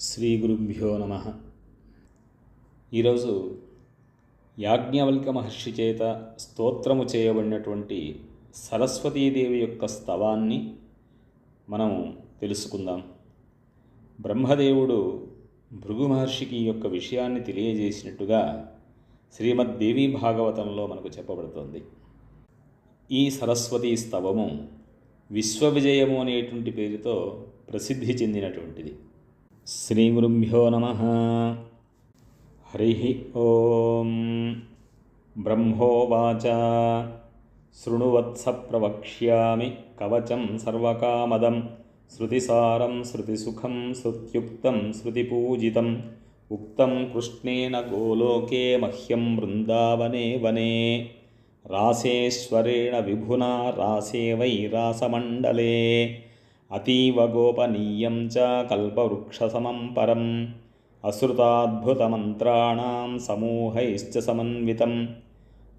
శ్రీ గురుభ్యో నమ. ఈరోజు యాజ్ఞవల్క మహర్షి చేత స్తోత్రము చేయబడినటువంటి సరస్వతీదేవి యొక్క స్తవాన్ని మనం తెలుసుకుందాం. బ్రహ్మదేవుడు భృగు మహర్షికి ఈ యొక్క విషయాన్ని తెలియజేసినట్టుగా శ్రీమద్దేవీ భాగవతంలో మనకు చెప్పబడుతోంది. ఈ సరస్వతీ స్తవము విశ్వవిజయము అనేటువంటి పేరుతో ప్రసిద్ధి చెందినటువంటిది. श्रीगुरुभ्यो नमः। हरिः ॐ ब्रह्मोवाच। शृणुवत्सप्रवक्ष्यामि। कवचं सर्वकामदं। श्रुतिसारं श्रुतिसुखं श्रुत्युक्तं श्रुतिपूजितम्। उक्तं कृष्णेन गोलोके मह्यं वृन्दावने वने। रासेश्वरेण विभुना रासे वै रासमण्डले। अतीव गोपनीयं च कल्पवृक्षसमं परम्। अश्रुताद्भुतमन्त्राणां समूहैश्च समन्वितं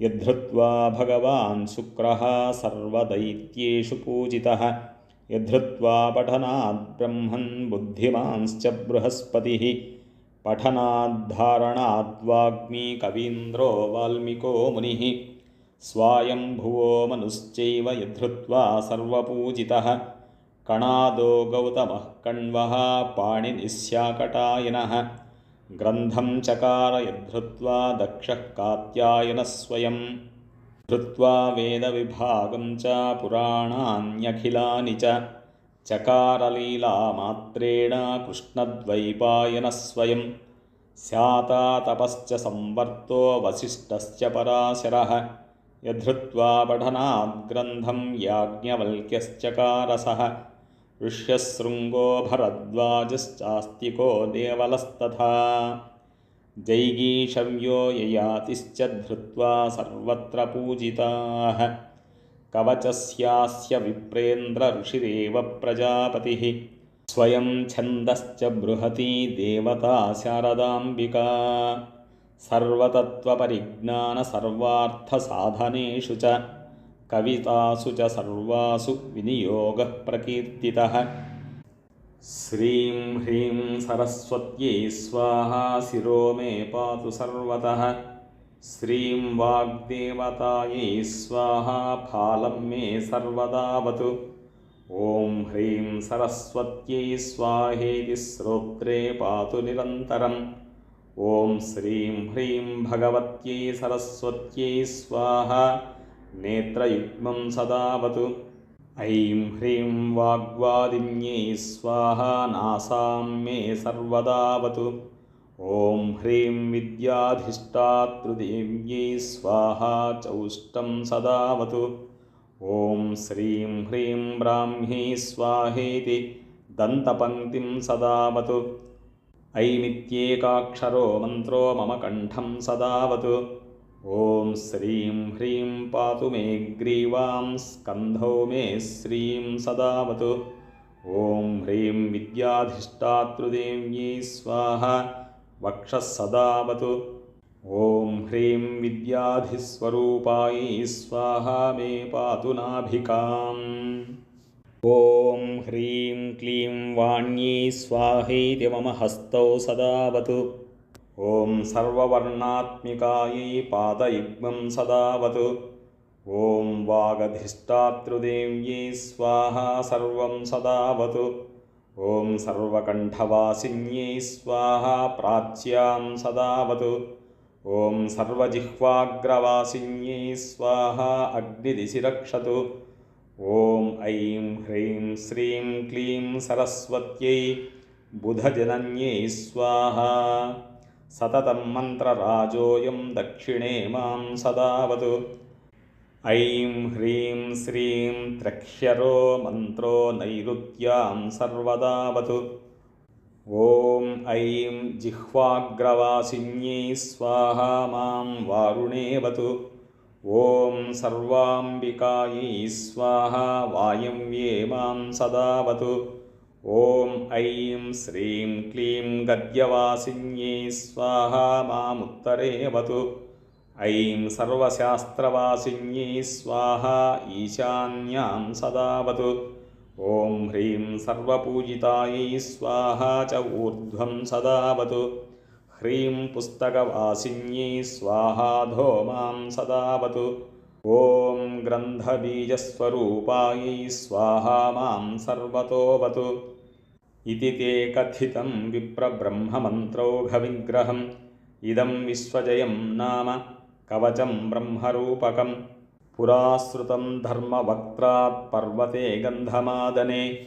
यद्धृत्वा भगवान् शुक्रः सर्वदैत्येषु पूजितः। यद्धृत्वा पठनाद् ब्रह्मन् बुद्धिमांश्च बृहस्पतिः। पठनाद्धारणाद्वाग्मी कवीन्द्रो वाल्मीको मुनिः। स्वायम्भुवो मनुश्चैव यद्धृत्वा सर्वपूजितः। कणादो गौतमः कण्वः पाणिनिस्याकटायनः। ग्रन्थं चकार यद्धृत्वा दक्षः कात्यायनः स्वयं धृत्वा वेदविभागं च पुराणान्यखिलानि च। चकारलीलामात्रेण कृष्णद्वैपायनः स्वयं स्याता तपश्च संवर्तो वसिष्ठश्च पराशरः। यद्धृत्वा पठनाद्ग्रन्थं याज्ञवल्क्यश्चकारसः ऋष्यशृङ्गो भरद्वाजश्चास्तिको देवलस्तथा। जैगीषव्यो ययातिश्च धृत्वा सर्वत्र पूजिताः। कवचस्यास्य विप्रेन्द्र ऋषिरेव प्रजापतिः। स्वयं छन्दश्च बृहती देवता शारदाम्बिका। सर्वतत्त्वपरिज्ञानसर्वार्थसाधनेषु च కవితాసు చ సర్వాసు వినియోగ ప్రకీర్తిత శ్రీం హ్రీం సరస్వత్యై స్వాహా శిరో మే పాతు సర్వత. శ్రీం వాగ్దేవతాయై స్వాహా ఫాలం మే సర్వదావతు. ఓం హ్రీం సరస్వత్యై స్వాహేతి శ్రోత్రే పాతు నిరంతరం. ఓం శ్రీం హ్రీం భగవత్యై సరస్వత్యై స్వాహ నేత్రయుగ్మం సదావతు. ఐం హ్రీం వాగ్వాదిన్యై స్వాహా నాసాం మే సర్వదావతు. ఓం హ్రీం విద్యాధిష్టాతృదేవ్యై స్వాహా చౌష్టం సదావతు. ఓం శ్రీం హ్రీం బ్రాహ్మీ స్వాహేతి దంతపంక్తిం సదావతు. ఐమిత్యేకాక్షరో మంత్రో మమ కంఠం సదావతు. ఓం శ్రీం హ్రీం పాతు మే గ్రీవాం స్కంధౌ మే శ్రీం సదావతు. ఓం హ్రీం విద్యాధిష్టాతృదేవ్యై స్వాహ వక్షస్సదావతు ఓం హ్రీం విద్యాధిస్వరూపాయై స్వాహ మే పాతు నాభికాం. ఓం హ్రీం క్లీం వాణ్యై స్వాహైతి మమ హస్తౌ సదావతు. ॐ सर्ववर्णात्मिकायै पादयुग्मं सदावतु ॐ वागधिष्ठातृदेव्यै स्वाहा सर्वं सदावतु ॐ सर्वकण्ठवासिन्यै स्वाहा प्राच्यां सदावतु ॐ सर्वजिह्वाग्रवासिन्यै स्वाहा अग्निदिशि रक्षतु ॐ ऐं ह्रीं श्रीं क्लीं सरस्वत्यै बुधजनन्यै स्वाहा సతతం మంత్రరాజోయం దక్షిణే మాం సదావతు. ఐం హ్రీం శ్రీం త్రక్ష్యరో మంత్రో నైరుత్యాం సర్వదావతు. ఓం ఐం జిహ్వాగ్రవాసిన్యై స్వాహ మాం వారుణేవతు. ఓం సర్వాంబికాయై స్వాహ వాయంవ్యే మాం సదావతు. ॐ ऐं श्रीं क्लीं गद्यवासिन्यै स्वाहा मामुत्तरेवतु। ऐं सर्वशास्त्रवासिन्यै स्वाहा ईशान्यां सदावतु। ॐ ह्रीं सर्वपूजितायै स्वाहा च ऊर्ध्वं सदावतु। ह्रीं पुस्तकवासिन्यै स्वाहाधो मां सदावतु। ॐ ग्रन्थबीजस्वरूपायै स्वाहा मां सर्वतोऽवतु इति ते कथितं विप्रब्रह्ममन्त्रौघविग्रहम् इदं विश्वजयं नाम कवचं ब्रह्मरूपकं। पुराश्रुतं धर्मवक्त्रात् पर्वते गन्धमादने।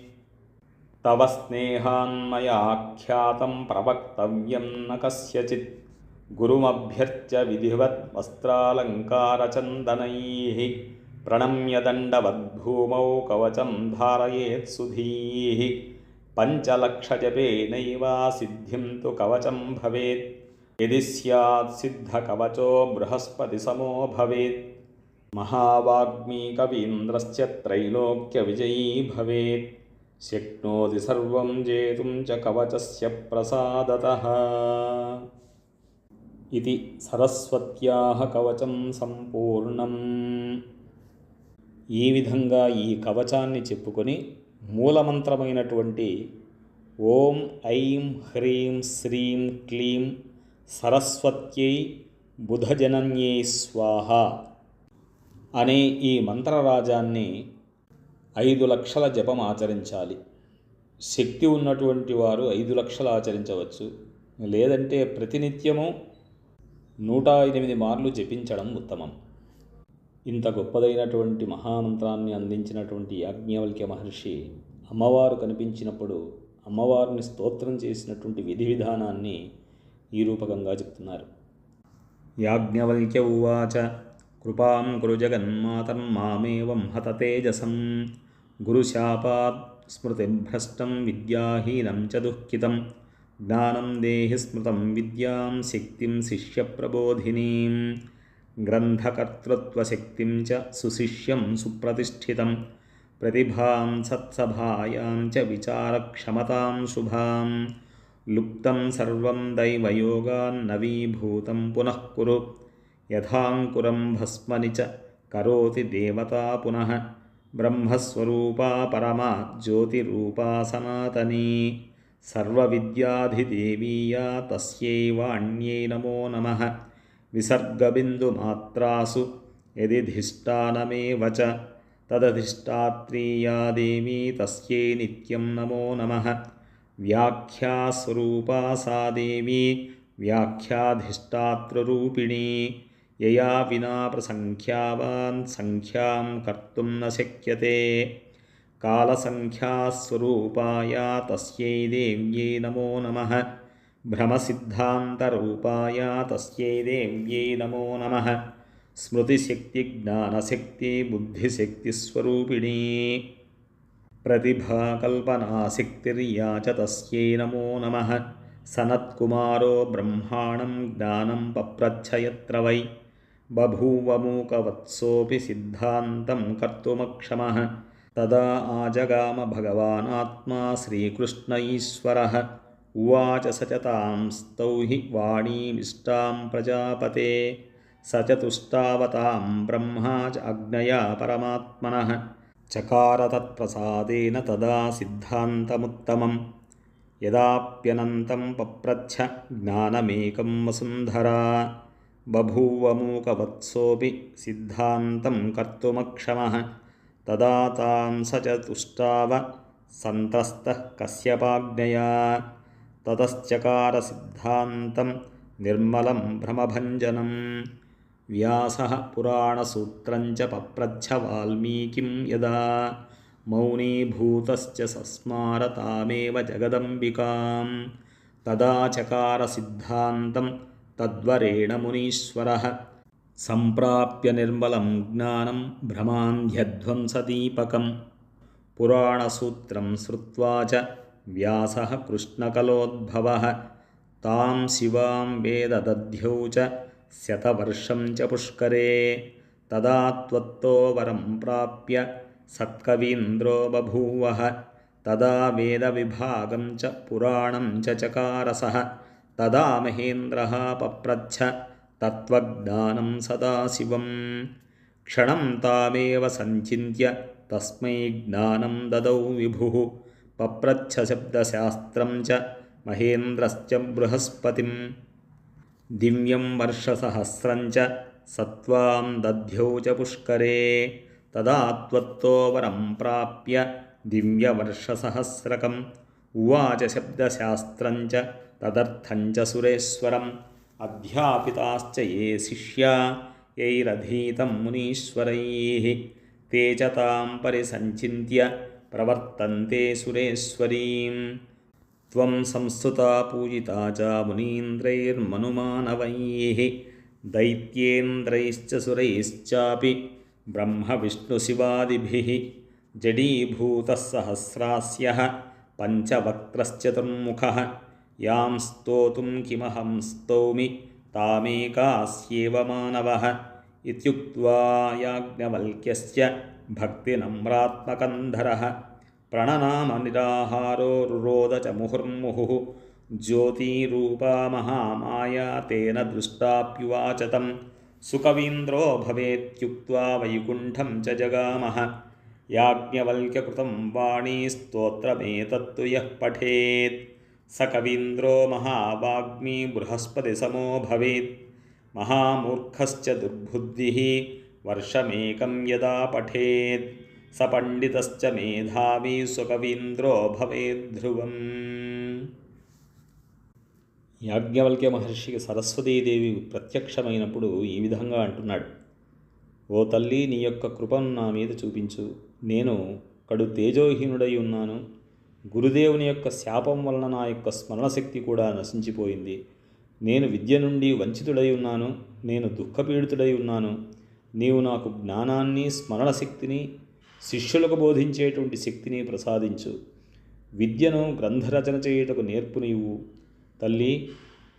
तव स्नेहान्मयाख्यातं प्रवक्तव्यं न कस्यचित्। गुरुमभ्यर्च्य विधिवत् वस्त्रालङ्कारचन्दनैः प्रणम्य दण्डवद्भूमौ कवचं धारयेत् सुधीः पञ्चलक्षजपेनैवा सिद्धिं तु कवचं भवेत् यदि स्यात् सिद्धकवचो बृहस्पतिसमो भवेत् महावाग्मी कवीन्द्रस्य त्रैलोक्यविजयी भवेत् शक्नोति सर्वं जेतुं च कवचस्य प्रसादतः ఇది సరస్వత్యా కవచం సంపూర్ణం ఈ విధంగా ఈ కవచాన్ని చెప్పుకొని మూలమంత్రమైనటువంటి ఓం ఐం హ్రీం శ్రీం క్లీం సరస్వత్యై బుధజనన్యై స్వాహ అనే ఈ మంత్రరాజాన్ని ఐదు లక్షల జపం ఆచరించాలి. శక్తి ఉన్నటువంటి వారు ఐదు లక్షలు ఆచరించవచ్చు. లేదంటే ప్రతినిత్యము నూట ఎనిమిది మార్లు జపించడం ఉత్తమం. ఇంత గొప్పదైనటువంటి మహామంత్రాన్ని అందించినటువంటి యాజ్ఞవల్క్య మహర్షి అమ్మవారు కనిపించినప్పుడు అమ్మవారిని స్తోత్రం చేసినటువంటి విధి విధానాన్ని ఈ రూపకంగా చెప్తున్నారు. యాజ్ఞవల్క్య ఉవాచ కృపాం కురు జగన్మాతర్మామేవం హత తేజసం గురుశాపాత్ స్మృతిభ్రష్టం విద్యాహీనం చ దుఃఖితం జ్ఞానం దేహి స్మృతం విద్యాం శక్తిం శిష్యప్రబోధినీం ग्रन्थकर्तृत्वशक्तिं च सुशिष्यं सुप्रतिष्ठितं। प्रतिभां सत्सभायां च विचारक्षमतां शुभां लुप्तं सर्वं दैवयोगान्नवीभूतं पुनः कुरु। यथाङ्कुरं भस्मनि च करोति देवता पुनः। ब्रह्मस्वरूपा परमा ज्योतिरूपा सनातनी। सर्वविद्याधिदेवीया तस्यैवाण्यै नमो नमः। యదిధిష్టానమేవ చ తదధిష్టాత్రీయా దేవీ తస్యై నిత్యం నమో నమః వ్యాఖ్యాస్వరూపా సా దేవీ వ్యాఖ్యాధిష్టాతృరూపిణీ యయా వినా ప్రసంఖ్యావాన్ సంఖ్యాం కర్తుం న శక్యతే కాలసంఖ్యాస్వరూపాయ తస్యై దేవ్యై నమో నమః భ్రమసిద్ధాంతరూపాయ भ्रमसिद्धान्तरूपाय तस्यै देव्यै नमो नमः। स्मृतिशक्तिज्ञानशक्तिबुद्धिशक्तिस्वरूपिणी। प्रतिभाकल्पनाशक्तिर्या च तस्यै नमो नमः। सनत्कुमारो ब्रह्माणं ज्ञानं पप्रच्छयत्र वै। बभूवमूकवत्सोऽपि सिद्धान्तं कर्तुमक्षमः। तदा आजगाम भगवानात्मा श्रीकृष्ण ईश्वरः उवाच स च तां स्तौ हि वाणीमिष्टां प्रजापते। स चतुष्टावतां ब्रह्मा च अग्नया परमात्मनः। चकारतत्प्रसादेन तदा सिद्धान्तमुत्तमं यदाप्यनन्तं पप्रच्छ ज्ञानमेकं वसुन्धरा। बभूवमूकवत्सोऽपि सिद्धान्तं कर्तुमक्षमः। तदा तां स च तुष्टावसन्तस्तः कस्यपाज्ञया। ततश्चकारसिद्धान्तं निर्मलं भ्रमभञ्जनं। व्यासः पुराणसूत्रञ्च पप्रच्छवाल्मीकिं यदा मौनीभूतश्च सस्मारतामेव जगदम्बिकां तदा चकारसिद्धान्तं तद्वरेण मुनीश्वरः। सम्प्राप्य निर्मलं ज्ञानं भ्रमान्ध्यध्वंसदीपकं पुराणसूत्रं श्रुत्वा च व्यासः कृष्णकलोद्भवः। तां शिवां वेददध्यौ च शतवर्षं च पुष्करे। तदा त्वत्तो वरं प्राप्य सत्कवीन्द्रो बभूवः। तदा वेदविभागं च पुराणं च चकारसः। तदा महेन्द्रः पप्रच्छ तत्त्वज्ञानं सदाशिवं क्षणं तामेव सञ्चिन्त्य तस्मै ज्ञानं ददौ विभुः। తస్మై జ్ఞానం దదౌ విభు పప్రచ్ఛ శబ్దశాస్త్రం చ మహేంద్రశ్చ బృహస్పతిం దివ్యం వర్షసహస్రం చ సత్వాం దధ్యౌ చ పుష్కరే తదా త్వత్తో వరం ప్రాప్య దివ్యవర్షసహస్రకం ఉవాచ శబ్దశాస్త్రం చ తదర్థం చ సురేశ్వరం అధ్యాపితాశ్చ ఏ శిష్యా యైరధీతం మునీశ్వరైः ते च तां परिसञ्चिन्त्य ప్రవర్తంతే సురేశ్వరీం. త్వం సంస్థుతా పూజితా చ మునీంద్రైర్మనుమానవై. దైత్యేంద్రైశ్చ సురైశ్చాపి. బ్రహ్మవిష్ణుశివాదిభి జడీభూత సహస్రాస్య. పంచవక్రశ్చతుర్ముఖ యాం స్తోతుం కిమహం స్తౌమి. తామేకాస్యేవ మానవ. इत्युक्त्वा याज्ञवल्क्यस्य भक्तिनम्रात्मकन्धरः प्रणनामनिराहारो रुरोद च मुहुर्मुहुः ज्योतिरूपा महामाया तेन दृष्टाप्युवाच तं सुकवीन्द्रो भवेत्युक्त्वा वैकुण्ठं च जगामः। याज्ञवल्क्यकृतं वाणी स्तोत्रमेतत्तु यः पठेत्। स कवीन्द्रो महावाग्मी बृहस्पतिसमो भवेत् మహామూర్ఖశ్చ దుర్బుద్ధి వర్షమేకం యదా పఠేత్ స పండితశ్చ మేధావీ సుకవీంద్రో భవేద్ధ్రువం యాజ్ఞవల్క్య మహర్షికి సరస్వతీదేవి ప్రత్యక్షమైనప్పుడు ఈ విధంగా అంటున్నాడు. ఓ తల్లి నీ యొక్క కృపను నా మీద చూపించు. నేను కడు తేజోహీనుడై ఉన్నాను. గురుదేవుని యొక్క శాపం వలన నా యొక్క స్మరణశక్తి కూడా నశించిపోయింది. నేను విద్య నుండి వంచితుడై ఉన్నాను నేను దుఃఖపీడితుడై ఉన్నాను. నీవు నాకు జ్ఞానాన్ని స్మరణ శక్తిని శిష్యులకు బోధించేటువంటి శక్తిని ప్రసాదించు. విద్యను గ్రంథరచన చేయుటకు నేర్పు నీవు. తల్లి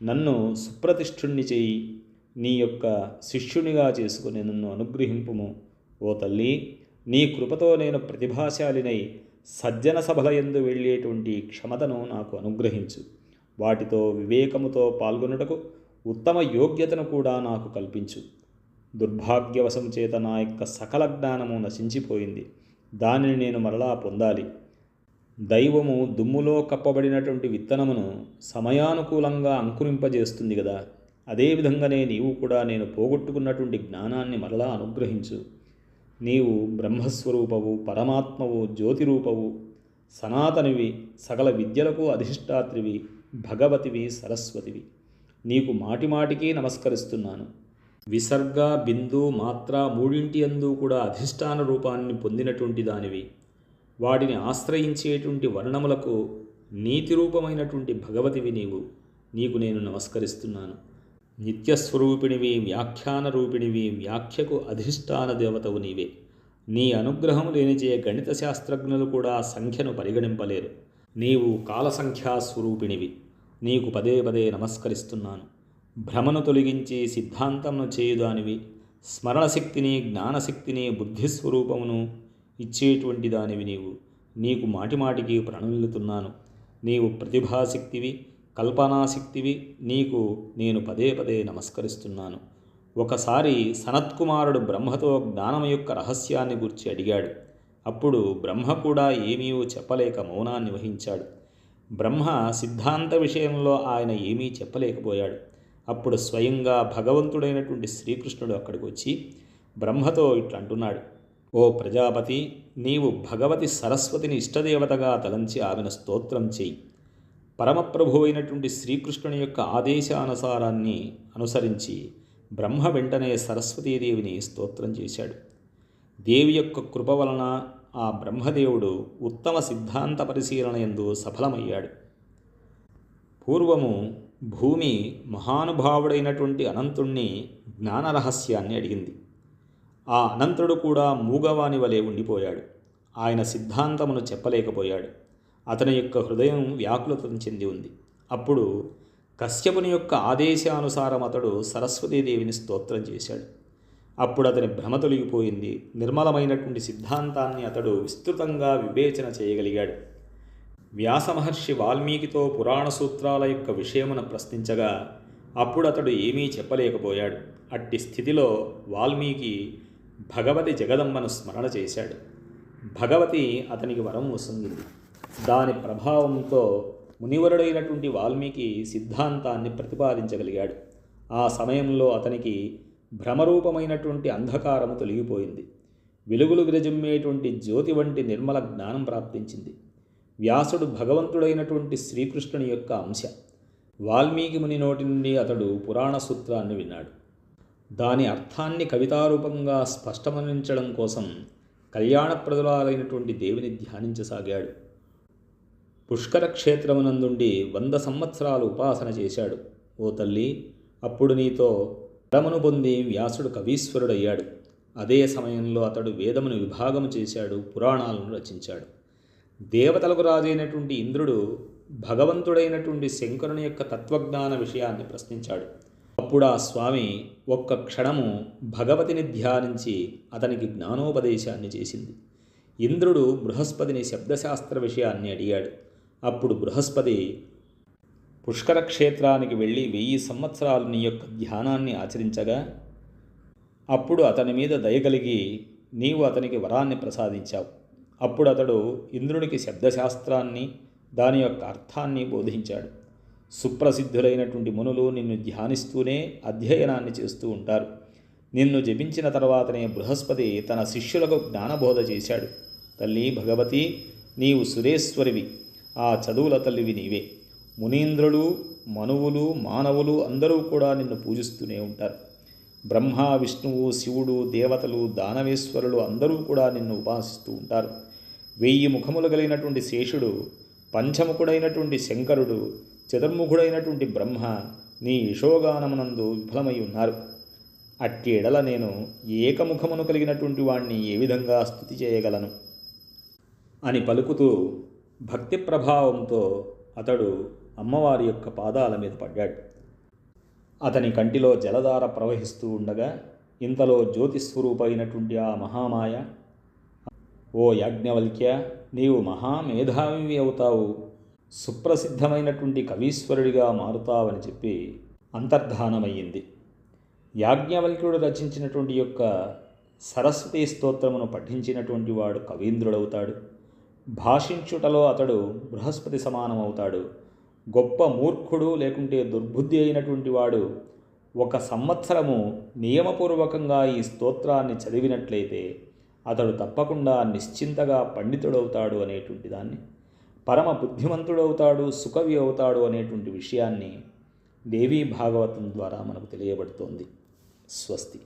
నన్ను సుప్రతిష్ఠుణ్ణి చేయి. నీ యొక్క శిష్యునిగా చేసుకుని నన్ను అనుగ్రహింపుము. ఓ తల్లి నీ కృపతో నేను ప్రతిభాశాలినై సజ్జన సభల ఎందు వెళ్ళేటువంటి క్షమతను నాకు అనుగ్రహించు. వాటితో వివేకముతో పాల్గొనుటకు ఉత్తమ యోగ్యతను కూడా నాకు కల్పించు. దుర్భాగ్యవశం చేత నా యొక్క సకల జ్ఞానము నశించిపోయింది. దానిని నేను మరలా పొందాలి. దైవము దుమ్ములో కప్పబడినటువంటి విత్తనమును సమయానుకూలంగా అంకురింపజేస్తుంది కదా అదేవిధంగానే నీవు కూడా నేను పోగొట్టుకున్నటువంటి జ్ఞానాన్ని మరలా అనుగ్రహించు. నీవు బ్రహ్మస్వరూపవు పరమాత్మవు జ్యోతిరూపవు సనాతనివి సకల విద్యలకు అధిష్టాత్రివి భగవతివి సరస్వతివి. నీకు మాటిమాటికి నమస్కరిస్తున్నాను. విసర్గ బిందు మాత్ర మూడింటి అందు కూడా అధిష్టాన రూపాన్ని పొందినటువంటి దానివి. వాటిని ఆశ్రయించేటువంటి వర్ణములకు నీతి రూపమైనటువంటి భగవతివి నీవు. నీకు నేను నమస్కరిస్తున్నాను. నిత్యస్వరూపిణివి వ్యాఖ్యాన రూపిణివి వ్యాఖ్యకు అధిష్టాన దేవతవు నీవే. నీ అనుగ్రహం లేనిచే గణిత శాస్త్రజ్ఞులు కూడా సంఖ్యను పరిగణింపలేరు. నీవు కాలసంఖ్యా స్వరూపిణివి నీకు పదే పదే నమస్కరిస్తున్నాను. భ్రమను తొలగించి సిద్ధాంతమును చేయుదానివి. స్మరణశక్తిని జ్ఞానశక్తిని బుద్ధిస్వరూపమును ఇచ్చేటువంటి దానివి నీవు. నీకు మాటిమాటికి ప్రణమిల్లుతున్నాను. నీవు ప్రతిభాశక్తివి కల్పనాశక్తివి. నీకు నేను పదే పదే నమస్కరిస్తున్నాను. ఒకసారి సనత్కుమారుడు బ్రహ్మతో జ్ఞానం యొక్క రహస్యాన్ని గురించి అడిగాడు. అప్పుడు బ్రహ్మ కూడా ఏమీ చెప్పలేక మౌనాన్ని వహించాడు. బ్రహ్మ సిద్ధాంత విషయంలో ఆయన ఏమీ చెప్పలేకపోయాడు. అప్పుడు స్వయంగా భగవంతుడైనటువంటి శ్రీకృష్ణుడు అక్కడికి వచ్చి బ్రహ్మతో ఇట్లా అంటున్నాడు. ఓ ప్రజాపతి నీవు భగవతి సరస్వతిని ఇష్టదేవతగా తలంచి ఆమెను స్తోత్రం చేయి. పరమప్రభు అయినటువంటి శ్రీకృష్ణుని యొక్క ఆదేశానుసారాన్ని అనుసరించి బ్రహ్మ వెంటనే సరస్వతీదేవిని స్తోత్రం చేశాడు. దేవి యొక్క కృప వలన ఆ బ్రహ్మదేవుడు ఉత్తమ సిద్ధాంత పరిశీలన ఎందు సఫలమయ్యాడు. పూర్వము భూమి మహానుభావుడైనటువంటి అనంతుణ్ణి జ్ఞాన రహస్యాన్ని అడిగింది. ఆ అనంతుడు కూడా మూగవాని వలె ఉండిపోయాడు. ఆయన సిద్ధాంతమును చెప్పలేకపోయాడు. అతని యొక్క హృదయం వ్యాకులతం చెంది ఉంది. అప్పుడు కశ్యపుని యొక్క ఆదేశానుసారం అతడు సరస్వతీదేవిని స్తోత్రం చేశాడు. అప్పుడు అతని భ్రమ తొలగిపోయింది. నిర్మలమైనటువంటి సిద్ధాంతాన్ని అతడు విస్తృతంగా వివేచన చేయగలిగాడు. వ్యాసమహర్షి వాల్మీకితో పురాణ సూత్రాల యొక్క విషయమును ప్రశ్నించగా అప్పుడు అతడు ఏమీ చెప్పలేకపోయాడు. అట్టి స్థితిలో వాల్మీకి భగవతి జగదమ్మను స్మరణ చేశాడు. భగవతి అతనికి వరం వసంగింది దాని ప్రభావంతో మునివరుడైనటువంటి వాల్మీకి సిద్ధాంతాన్ని ప్రతిపాదించగలిగాడు. ఆ సమయంలో అతనికి భ్రమరూపమైనటువంటి అంధకారము తొలగిపోయింది. వెలుగులు విరజిమ్మేటువంటి జ్యోతి వంటి నిర్మల జ్ఞానం ప్రాప్తించింది. వ్యాసుడు భగవంతుడైనటువంటి శ్రీకృష్ణుని యొక్క అంశ. వాల్మీకి ముని నోటి నుండి అతడు పురాణ సూత్రాన్ని విన్నాడు. దాని అర్థాన్ని కవితారూపంగా స్పష్టమనించడం కోసం కళ్యాణప్రదురాలైనటువంటి దేవిని ధ్యానించసాగాడు. పుష్కర క్షేత్రమునందుండి వంద సంవత్సరాలు ఉపాసన చేశాడు. ఓ తల్లి అప్పుడు నీతో వరమును పొంది వ్యాసుడు కవీశ్వరుడయ్యాడు. అదే సమయంలో అతడు వేదమును విభాగము చేశాడు పురాణాలను రచించాడు. దేవతలకు రాజైనటువంటి ఇంద్రుడు భగవంతుడైనటువంటి శంకరుని యొక్క తత్వజ్ఞాన విషయాన్ని ప్రశ్నించాడు. అప్పుడు ఆ స్వామి ఒక్క క్షణము భగవతిని ధ్యానించి అతనికి జ్ఞానోపదేశాన్ని చేసింది. ఇంద్రుడు బృహస్పతిని శబ్దశాస్త్ర విషయాన్ని అడిగాడు. అప్పుడు బృహస్పతి పుష్కర క్షేత్రానికి వెళ్ళి వెయ్యి సంవత్సరాలు నీ యొక్క ధ్యానాన్ని ఆచరించగా అప్పుడు అతని మీద దయగలిగి నీవు అతనికి వరాన్ని ప్రసాదించావు. అప్పుడు అతడు ఇంద్రునికి శబ్దశాస్త్రాన్ని దాని యొక్క అర్థాన్ని బోధించాడు. సుప్రసిద్ధులైనటువంటి మునులు నిన్ను ధ్యానిస్తూనే అధ్యయనాన్ని చేస్తూ ఉంటారు. నిన్ను జపించిన తర్వాతనే బృహస్పతి తన శిష్యులకు జ్ఞానబోధ చేశాడు. తల్లి భగవతి నీవు సురేశ్వరివి. ఆ చదువుల తల్లివి నీవే. మునీంద్రులు మనువులు మానవులు అందరూ కూడా నిన్ను పూజిస్తూనే ఉంటారు. బ్రహ్మ విష్ణువు శివుడు దేవతలు దానవేశ్వరులు అందరూ కూడా నిన్ను ఉపాసిస్తూ ఉంటారు. వెయ్యి ముఖములు కలిగినటువంటి శేషుడు పంచముఖుడైనటువంటి శంకరుడు చతుర్ముఖుడైనటువంటి బ్రహ్మ నీ యశోగానమునందు విఫలమై ఉన్నారు. అట్టి ఎడల నేను ఏకముఖమును కలిగినటువంటి వాణ్ణి ఏ విధంగా స్థుతి చేయగలను? అని పలుకుతూ భక్తి ప్రభావంతో అతడు అమ్మవారి యొక్క పాదాల మీద పడ్డాడు. అతని కంటిలో జలధార ప్రవహిస్తూ ఉండగా ఇంతలో జ్యోతిస్వరూపైనటువంటి ఆ మహామాయ ఓ యాజ్ఞవల్క్య నీవు మహామేధావి అవుతావు. సుప్రసిద్ధమైనటువంటి కవీశ్వరుడిగా మారుతావని చెప్పి అంతర్ధానమయ్యింది. యాజ్ఞవల్క్యుడు రచించినటువంటి యొక్క సరస్వతి స్తోత్రమును పఠించినటువంటి వాడు కవీంద్రుడవుతాడు. భాషించుటలో అతడు బృహస్పతి సమానమవుతాడు. గొప్ప మూర్ఖుడు లేకుంటే దుర్బుద్ధి అయినటువంటి వాడు ఒక సంవత్సరము నియమపూర్వకంగా ఈ స్తోత్రాన్ని చదివినట్లయితే అతడు తప్పకుండా నిశ్చింతగా పండితుడవుతాడు అనేటువంటి దాన్ని పరమ బుద్ధిమంతుడవుతాడు సుకవి అవుతాడు అనేటువంటి విషయాన్ని దేవీ భాగవతం ద్వారా మనకు తెలియబడుతోంది. స్వస్తి.